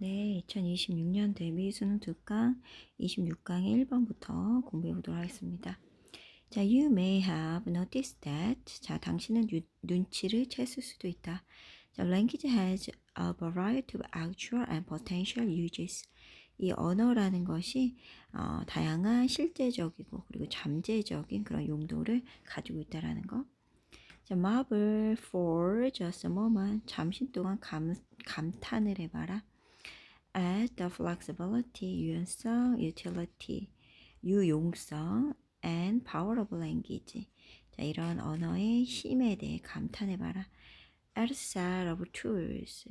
네, 2026년 데뷔 수능 2강 26강의 1번부터 공부해 보도록 하겠습니다. 자, you may have noticed that. 자, 당신은 유, 눈치를 챘을 수도 있다. 자, language has a variety of actual and potential uses. 이 언어라는 것이 어, 다양한 실제적이고 그리고 잠재적인 그런 용도를 가지고 있다라는 거. 자, marvel for just a moment. 잠시 동안 감, 감탄을 해봐라. At the flexibility, 유연성, utility, 유용성, and power of language. 자, 이런 언어의 힘에 대해 감탄해봐라. at set of tools.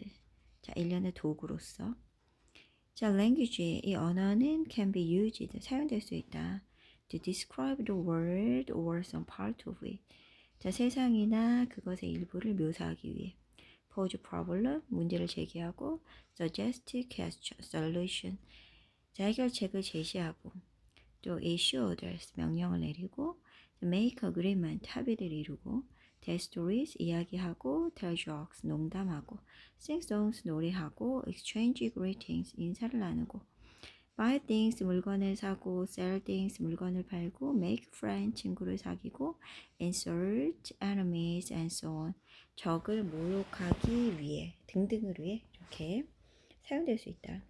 자, 일련의 도구로서. 자, language, 이 언어는 can be used, 사용될 수 있다. to describe the world or some part of it. 자, 세상이나 그것의 일부를 묘사하기 위해. Pose problem, 문제를 제기하고 suggest question, solution, 자, 해결책을 제시하고 또 issue orders, 명령을 내리고 make agreement, 합의를 이루고 tell stories, 이야기하고 tell jokes, 농담하고 sing songs, 노래하고 exchange greetings, 인사를 나누고 buy things, 물건을 사고 sell things, 물건을 팔고 make friends, 친구를 사귀고 insult enemies and so on 적을 모욕하기 위해 등등을 위해 이렇게 사용될 수 있다.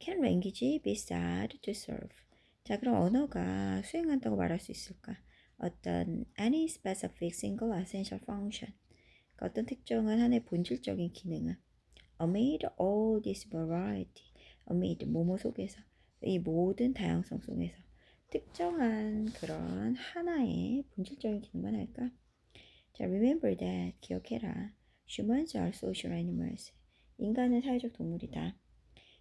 Can language be said to serve? 자, 그럼 언어가 수행한다고 말할 수 있을까? 어떤 any specific single essential function. 그러니까 어떤 특정한 하나의 본질적인 기능은 amid all this variety, amid 모모 속에서 이 모든 다양성 속에서 특정한 그런 하나의 본질적인 기능만 할까? 자, remember that 기억해라. Humans are social animals. 인간은 사회적 동물이다.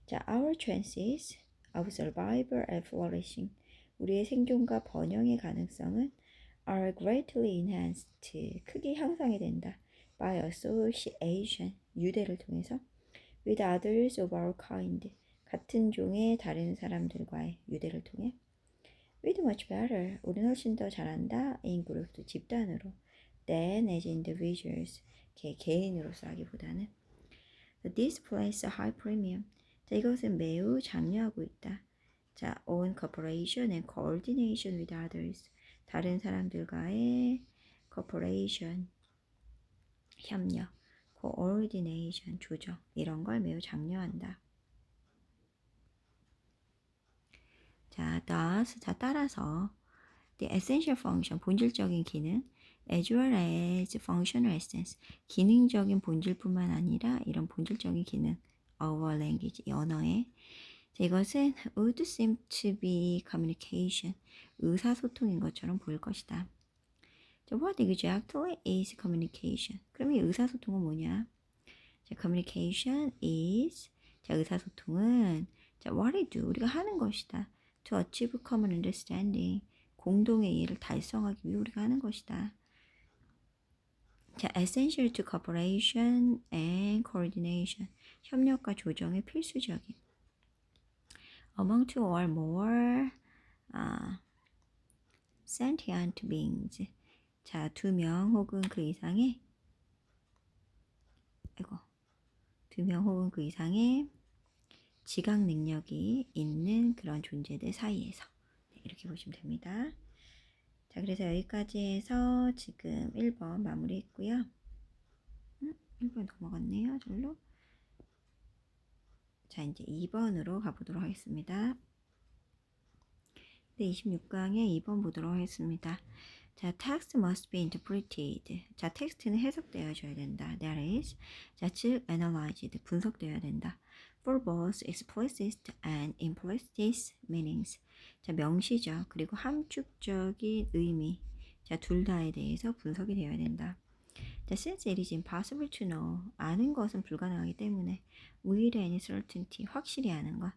자, our chances of survival and flourishing. 우리의 생존과 번영의 가능성은 are greatly enhanced. 크게 향상이 된다. by association. 유대를 통해서 with others of our kind. 같은 종의 다른 사람들과의 유대를 통해 with much better. 우리는 훨씬 더 잘한다. in group. 집단으로. than as individuals. 개, 개인으로서 하기보다는 This places a high premium. 자, 이것은 매우 장려하고 있다. 자, on cooperation and coordination with others. 다른 사람들과의 cooperation, 협력, coordination, 조정 이런 걸 매우 장려한다. 자, thus, 자 따라서 the essential function, 본질적인 기능 as well as functional essence, 기능적인 본질뿐만 아니라 이런 본질적인 기능, our language, 이 언어의 자, 이것은 would seem to be communication, 의사소통인 것처럼 보일 것이다. 자, what exactly is communication? 그럼 이 의사소통은 뭐냐? 자, communication is 자, 의사소통은 자, what we do, 우리가 하는 것이다. To achieve common understanding, 공동의 이해를 달성하기 위해 우리가 하는 것이다. 자, essential to cooperation and coordination. 협력과 조정의 필수적인. among two or more uh, sentient beings. 자, 두 명 혹은 그 이상의 이거 두명 혹은 그 이상의 지각 능력이 있는 그런 존재들 사이에서 네, 이렇게 보시면 됩니다. 자, 그래서 여기까지 해서 지금 1번 마무리했고요. 음, 1번 넘어갔네요, 절로. 자, 이제 2번으로 가보도록 하겠습니다. 네, 26강에 2번 보도록 하겠습니다. 자, text must be interpreted. 자, 텍스트는 해석되어져야 된다. That is, 자, 즉 analyzed, 분석되어야 된다. For both explicit and implicit meanings. 자, 명시적 그리고 함축적인 의미. 자, 둘 다에 대해서 분석이 되어야 된다. 자, since it is impossible to know. 아는 것은 불가능하기 때문에 with any certainty. 확실히 아는 것.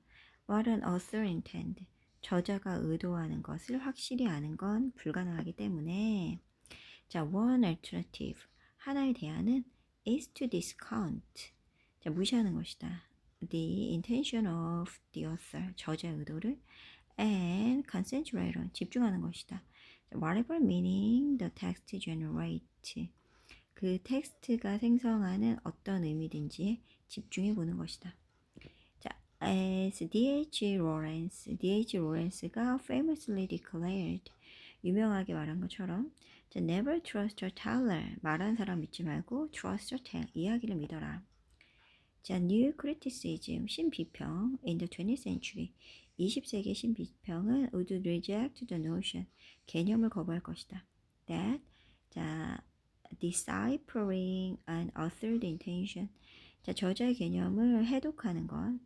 What an author intend. 저자가 의도하는 것을 확실히 아는 건 불가능하기 때문에 자, one alternative 하나의 대안은 is to discount 자, 무시하는 것이다. The intention of the author 저자의 의도를 and concentrate on 집중하는 것이다. whatever meaning the text generate 그 텍스트가 생성하는 어떤 의미든지 집중해 보는 것이다. as D.H. Lawrence, D.H. Lawrence가 famously declared, 유명하게 말한 것처럼, 자, never trust a teller, 말한 사람 믿지 말고 trust a tale, 이야기를 믿어라. 자, new criticism, 신비평 in the 20th century, 20세기 신비평은 would reject the notion, 개념을 거부할 것이다. That, 자, deciphering an author's intention, 자, 저자의 개념을 해독하는 것,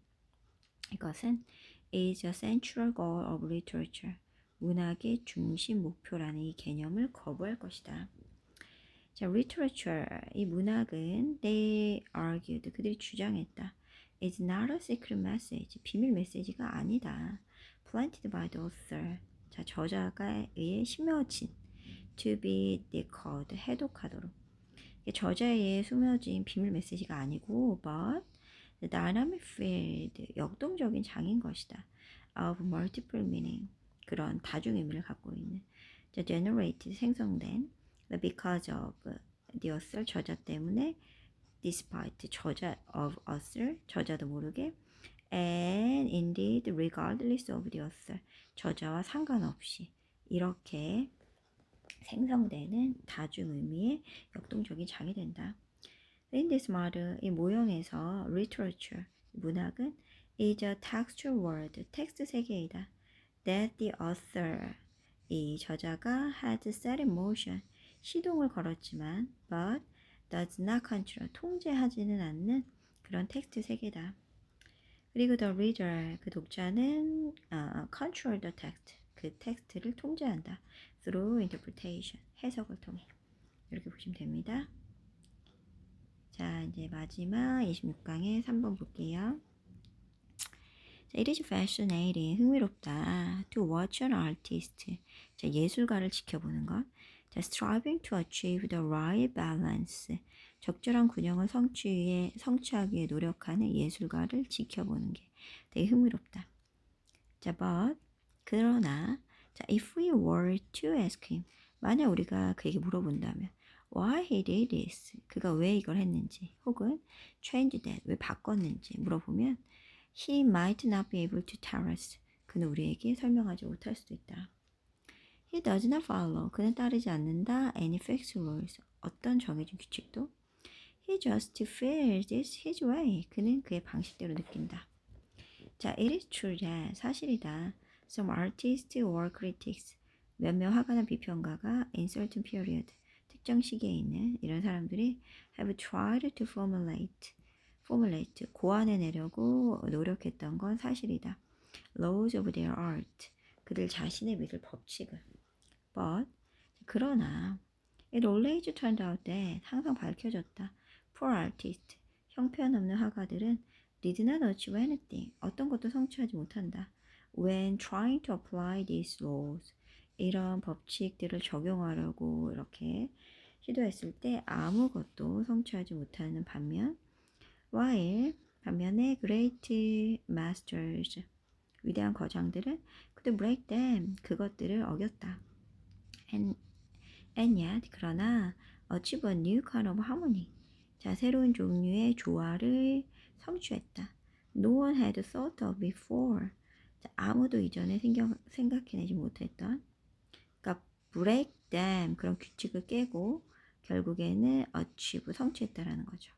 이것은 is a central goal of literature. 문학의 중심 목표라는 이 개념을 거부할 것이다. 자, literature, 이 문학은 they argued, 그들이 주장했다. is not a secret message, 비밀 메시지가 아니다. planted by the author, 자, 저자가 의해 심어진 to be decoded, 해독하도록. 저자에 의해 숨어진 비밀 메시지가 아니고 but the dynamic field, 역동적인 장인 것이다. of multiple meaning, 그런 다중 의미를 갖고 있는 generated, 생성된 because of the author, 저자 때문에 despite, 저자 of author, 저자도 모르게 and indeed regardless of the author, 저자와 상관없이 이렇게 생성되는 다중 의미의 역동적인 장이 된다. In this model, 이 모형에서 literature, 문학은 is a textual word, 텍스트 세계이다. That the author, 이 저자가 had set in motion, 시동을 걸었지만 but does not control, 통제하지는 않는 그런 텍스트 세계다. 그리고 the reader, 그 독자는 uh, control the text, 그 텍스트를 통제한다. through interpretation, 해석을 통해. 이렇게 보시면 됩니다. 자, 이제 마지막 26강의 3번 볼게요. 자, it is fascinating, 흥미롭다. to watch an artist. 자, 예술가를 지켜보는 것. 자, striving to achieve the right balance. 적절한 균형을 성취에, 성취하기 위해 노력하는 예술가를 지켜보는 게 되게 흥미롭다. 자, but, 그러나, 자, if we were to ask him, 만약 우리가 그에게 물어본다면, why he did this, 그가 왜 이걸 했는지, 혹은 change that, 왜 바꿨는지 물어보면, he might not be able to tell us, 그는 우리에게 설명하지 못할 수도 있다. He does not follow, 그는 따르지 않는다, any fixed rules, 어떤 정해진 규칙도. He just feels this his way, 그는 그의 방식대로 느낀다. 자, it is true that, 사실이다. Some artists or critics, 몇몇 화가나 비평가가 in certain period, 특정 시기에 있는 이런 사람들이 have tried to formulate, formulate, 고안해내려고 노력했던 건 사실이다. Laws of their art, 그들 자신의 미술 법칙을. But, 그러나, it always turned out that, 항상 밝혀졌다. Poor artist, 형편없는 화가들은 did not achieve anything, 어떤 것도 성취하지 못한다. When trying to apply these laws, 이런 법칙들을 적용하려고 이렇게 시도했을 때 아무것도 성취하지 못하는 반면 while 반면에 great masters 위대한 거장들은 could break them 그것들을 어겼다. And, and yet 그러나 achieve a new kind of harmony 자 새로운 종류의 조화를 성취했다. No one had thought of before 자, 아무도 이전에 생각, 생각해내지 못했던 그러니까 break them 그런 규칙을 깨고 결국에는 achieve 성취했다라는 거죠.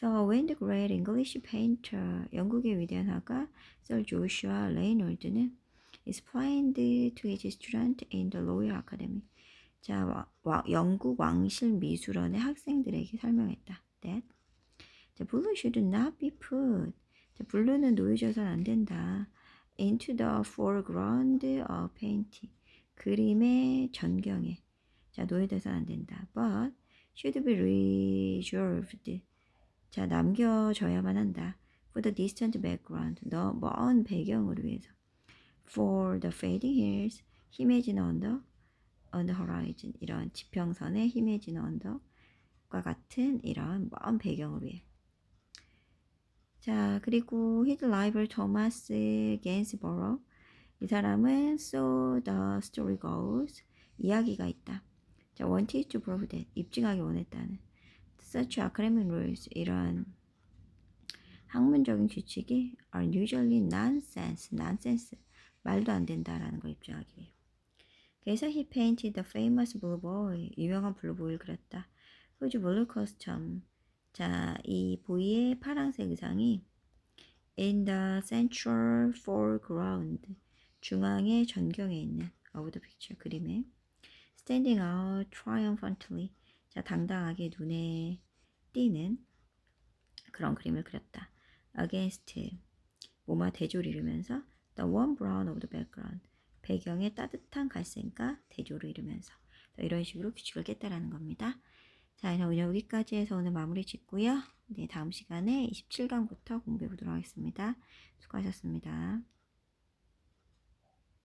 So when the great English painter 영국의 위대한 화가 Sir Joshua Reynolds는 explained to his student in the Royal Academy 자, 와, 와, 영국 왕실 미술원의 학생들에게 설명했다. That 자, blue should not be put 자, 블루는 놓여져선 안 된다. into the foreground of painting 그림의 전경에 자 놓여져선 안 된다. but should be reserved 자 남겨져야만 한다. for the distant background 더먼 배경을 위해서 for the fading hills 희미해지는 언덕 on the horizon 이런 지평선에 희미해지는 언덕과 같은 이런 먼 배경을 위해 자 그리고 히드 라이벌 토마스 겐스버러 이 사람은 so the story goes 이야기가 있다. 자 wanted to prove that 입증하기 원했다는 such academic rules 이런 학문적인 규칙이 are usually nonsense, nonsense. 말도 안 된다라는 걸 입증하기 위해. 그래서 he painted the famous blue boy, 유명한 블루보이를 그렸다. whose blue costume. 자, 이 보이의 파란색 의상이 in the central foreground, 중앙의 전경에 있는 of the picture, 그림에 standing out triumphantly, 자, 당당하게 눈에 띄는 그런 그림을 그렸다. against, 뭐마 대조를 이루면서 the warm brown of the background, 배경의 따뜻한 갈색과 대조를 이루면서 이런 식으로 규칙을 깼다라는 겁니다. 자, 오늘 여기까지 해서 오늘 마무리 짓고요. 네, 다음 시간에 27강부터 공부해 보도록 하겠습니다. 수고하셨습니다.